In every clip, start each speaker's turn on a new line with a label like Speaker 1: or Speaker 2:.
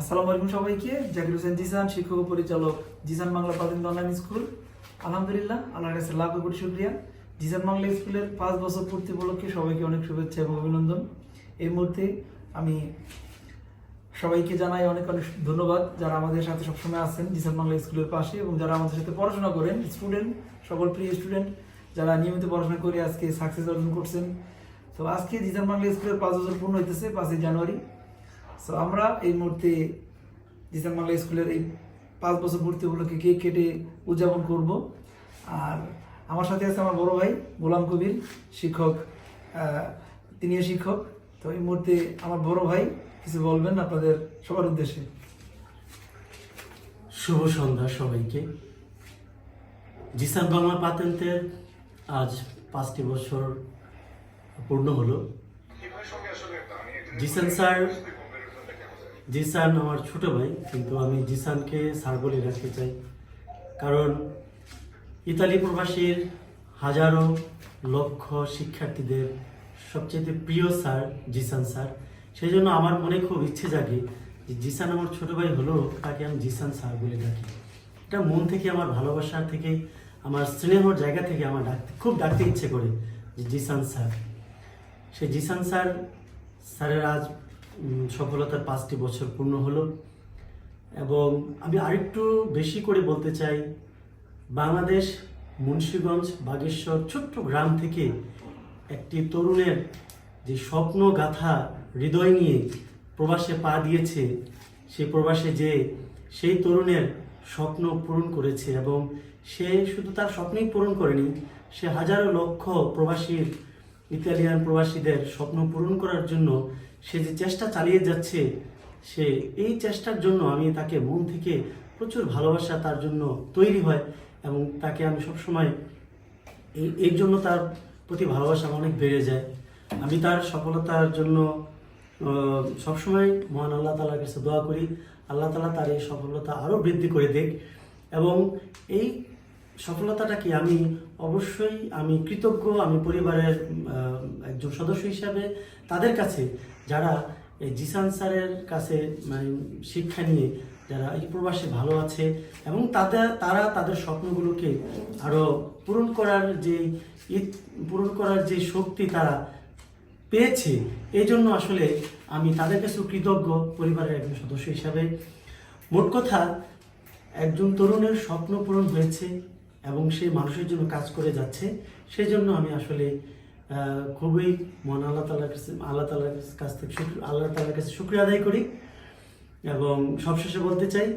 Speaker 1: আসসালামু আলাইকুম সবাইকে। জাকির হোসেন জিসান শিক্ষক পরিচালক জিসান বাংলা প্রাথমিক অনলাইন স্কুল আলহামদুলিল্লাহ, আল্লাহর কাছে লাখ কোটি শুক্রিয়া। জিসান বাংলা স্কুলের পাঁচ বছর পূর্তি উপলক্ষে সবাইকে অনেক শুভেচ্ছা এবং অভিনন্দন। এই মুহূর্তে আমি সবাইকে জানাই অনেক অনেক ধন্যবাদ যারা আমাদের সাথে সবসময় আছেন জিসান বাংলা স্কুলের পাশে এবং যারা আমাদের সাথে পড়াশোনা করেন স্টুডেন্ট সকল প্রিয় স্টুডেন্ট যারা নিয়মিত পড়াশোনা করে আজকে সাকসেস অর্জন করছেন। তো আজকে জিসান বাংলা স্কুলের পাঁচ বছর পূর্ণ হইতেছে পাঁচই জানুয়ারি। সো আমরা এই মুহূর্তে জিসান বাংলা স্কুলের এই পাঁচ বছর পূর্তি উপলক্ষে কেক কেটে উদযাপন করব। আর আমার সাথে আছে আমার বড় ভাই গোলাম কবির শিক্ষক তিনিও শিক্ষক। তো এই মুহূর্তে আমার বড় ভাই কিছু বলবেন আপনাদের সবার উদ্দেশ্যে।
Speaker 2: শুভ সন্ধ্যা সবাইকে। জিসান বাংলা পাতেন্টের আজ পাঁচটি বছর পূর্ণ হলো। জিসান স্যার জিসান আমার ছোট ভাই, কিন্তু আমি জিসানকে স্যার বলে রাখতে চাই। কারণ ইতালি প্রবাসীর হাজারো লক্ষ শিক্ষার্থীদের সবচেয়ে প্রিয় স্যার জিসান স্যার। সেই জন্য আমার মনে খুব ইচ্ছে জাগে যে জিসান আমার ছোট ভাই হলেও তাকে আমি জিসান স্যার বলে ডাকি। এটা মন থেকে, আমার ভালোবাসার থেকে, আমার স্নেহর জায়গা থেকে আমার ডাকতে, খুব ডাকতে ইচ্ছে করে যে জিসান স্যার। সেই জিসান স্যার, স্যারের আজ সফলতার পাঁচটি বছর পূর্ণ হলো। এবং আমি আরেকটু বেশি করে বলতে চাই, বাংলাদেশ মুন্সীগঞ্জ বাগেশ্বর ছোট্ট গ্রাম থেকে একটি তরুণের যে স্বপ্ন গাথা হৃদয় নিয়ে প্রবাসে পা দিয়েছে সেই প্রবাসে যে সেই তরুণের স্বপ্ন পূরণ করেছে এবং সে শুধু তার স্বপ্নই পূরণ করেনি, সে হাজারো লক্ষ প্রবাসীর ইতালিয়ান প্রবাসীদের স্বপ্ন পূরণ করার জন্য সে যে চেষ্টা চালিয়ে যাচ্ছে, সে এই চেষ্টার জন্য আমি তাকে মন থেকে প্রচুর ভালোবাসা তার জন্য তৈরি হয় এবং তাকে আমি সবসময় এই, এর জন্য তার প্রতি ভালোবাসা অনেক বেড়ে যায়। আমি তার সফলতার জন্য সবসময় মহান আল্লাহ তালার কাছে দোয়া করি। আল্লাহ তালা তার এই সফলতা আরও বৃদ্ধি করে দেখ এবং এই সফলতাটাকে আমি অবশ্যই আমি কৃতজ্ঞ, আমি পরিবারের একজন সদস্য হিসাবে তাদের কাছে যারা এই জিসান স্যারের কাছে মানে শিক্ষা নিয়ে যারা এই প্রবাসে ভালো আছে এবং তাদের, তারা তাদের স্বপ্নগুলোকে আরও পূরণ করার যে ই- পূরণ করার যে শক্তি তারা পেয়েছে, এই জন্য আসলে আমি তাদের কাছে কৃতজ্ঞ পরিবারের একজন সদস্য হিসাবে। মোট কথা, একজন তরুণের স্বপ্ন পূরণ হয়েছে এবং সে মানুষের জন্য কাজ করে যাচ্ছে সেই জন্য আমি আসলে খুবই মন আল্লাহ তালার কাছে, আল্লাহ তালার কাছ থেকে আল্লাহ তালার কাছে শুক্রিয়া আদায় করি এবং সবশেষে বলতে চাই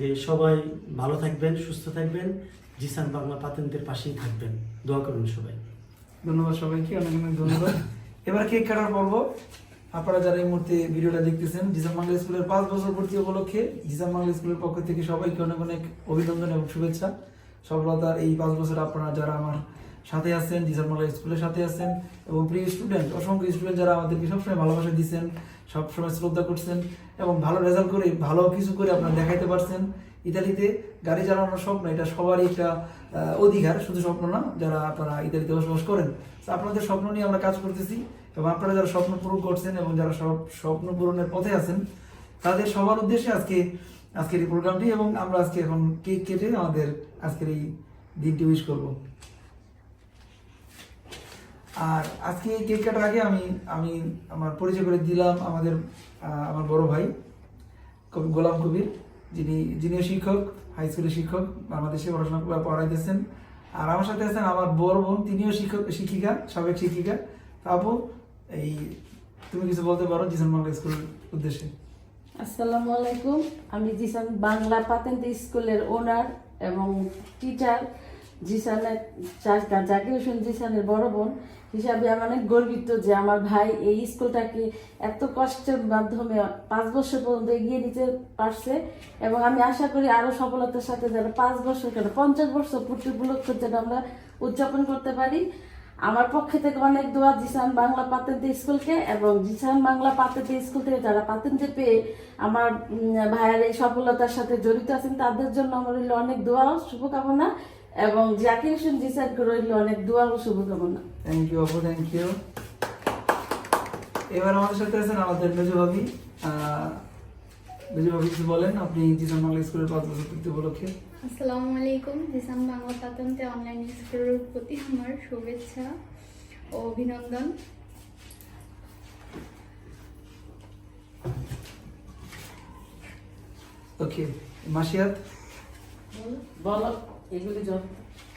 Speaker 2: যে সবাই ভালো থাকবেন, সুস্থ থাকবেন, জিসান বাংলা পাতেন্টের পাশেই থাকবেন। দোয়া করুন সবাই।
Speaker 1: ধন্যবাদ সবাইকে, অনেক অনেক ধন্যবাদ। এবার কেক কাটার পর্ব আপনারা যারা এই মুহূর্তে ভিডিওটা দেখতেছেন জিসাম বাংলা স্কুলের পাঁচ বছর পূর্তি উপলক্ষে জিসাম বাংলা স্কুলের পক্ষ থেকে সবাইকে অনেক অনেক অভিনন্দন এবং শুভেচ্ছা। সফলতার এই পাঁচ বছর আপনারা যারা আমার সাথে আছেন বাংলা স্কুলের সাথে আছেন এবং প্রিয় স্টুডেন্ট অসংখ্য স্টুডেন্ট যারা আমাদেরকে সবসময় ভালোবাসা দিচ্ছেন, সবসময় শ্রদ্ধা করছেন এবং ভালো রেজাল্ট করে, ভালো কিছু করে আপনারা দেখাইতে পারছেন। ইতালিতে গাড়ি চালানোর স্বপ্ন, এটা সবারই একটা অধিকার, শুধু স্বপ্ন না, যারা আপনারা ইতালিতে বসবাস করেন। আপনাদের স্বপ্ন নিয়ে আমরা কাজ করতেছি এবং আপনারা যারা স্বপ্ন পূরণ করছেন এবং যারা সব স্বপ্ন পূরণের পথে আছেন, তাদের সবার উদ্দেশ্যে আজকে আজকের এই প্রোগ্রামটি এবং আমরা আজকে এখন কেক কেটে আমাদের আজকের এই দিনটি উইশ করব। আর আজকে এই কেক কাটার আগে আমি আমি আমার পরিচয় করে দিলাম আমাদের আমার বড় ভাই, কবি গোলাম কবির, যিনি, যিনিও শিক্ষক হাই স্কুলের শিক্ষক, বাংলাদেশে পড়াশোনা পড়াইতেছেন। আর আমার সাথে আছেন আমার বড় বোন, তিনিও শিক্ষক, শিক্ষিকা, সাবেক শিক্ষিকা। আপু, এই, তুমি কিছু বলতে পারো জিসান বাংলা স্কুলের উদ্দেশ্যে?
Speaker 3: আসসালামু আলাইকুম। আমি জিসান, বাংলা পাতেন্ট স্কুলের ওনার এবং টিচার জিসানের জাকির হোসেন জিসানের বড় বোন। হিসাবে আমি অনেক গর্বিত যে আমার ভাই এই স্কুলটাকে এত কষ্টের মাধ্যমে পাঁচ বছর পর্যন্ত এগিয়ে নিতে পারছে এবং আমি আশা করি আরও সফলতার সাথে যেন পাঁচ বছর কেন পঞ্চাশ বছর পূর্তি উপলক্ষে যেন আমরা উদযাপন করতে পারি। আমার পক্ষে থেকে অনেক দোয়া জিসান বাংলা পাতেন্তে স্কুলকে এবং জিসান বাংলা পাতেন্তে স্কুল থেকে যারা পাতেন্তে পেয়ে আমার ভাইয়ের এই সফলতার সাথে জড়িত আছেন, তাদের জন্য আমার রইল অনেক দোয়া শুভকামনা এবং জাকির হোসেন জিসানকে রইল অনেক দোয়া ও শুভকামনা।
Speaker 1: থ্যাংক ইউ আপু থ্যাংক ইউ এবার আমাদের সাথে আছেন আমাদের মেজু ভাবি আহ, কিছু বলেন? আপনি জিসান বাংলা স্কুলের পাঁচ বছর পূর্তি উপলক্ষে।
Speaker 4: আসসালামু আলাইকুম। জিসান বাংলা পাতন্তে অনলাইন স্কুলের প্রতি আমার শুভেচ্ছা ও অভিনন্দন।
Speaker 1: ওকে মাসিয়াত?
Speaker 3: বলো এগুলি জব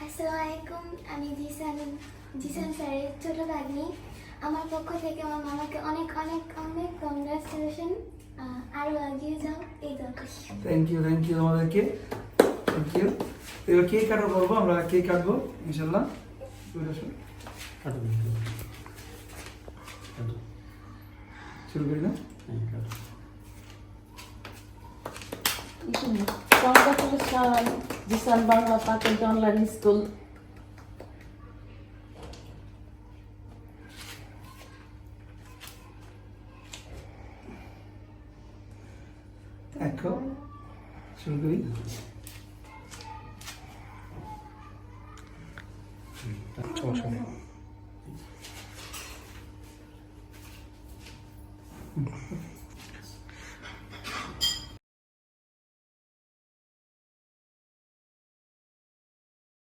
Speaker 5: আসসালামু আলাইকুম আমি জিসান জিসান স্যারের ছোট ভাগ্নি। আমার পক্ষ থেকে আমার মামাকে অনেক অনেক অনেক কংগ্রাচুলেশন আরও এগিয়ে যাও এই দরকার
Speaker 1: থ্যাংক ইউ থ্যাংক ইউ তোমাদেরকে থ্যাংক ইউ এবার কেক কাটা করব আমরা কেক কাটবো ইনশাল্লাহ চলে আসুন।
Speaker 2: কাটো কাটো
Speaker 1: শুরু করি না
Speaker 2: হ্যাঁ কাটো
Speaker 3: congratulation Jisan Bangla patent online school
Speaker 1: Ecco, sono
Speaker 6: qui. Facciamocene.
Speaker 1: Mm.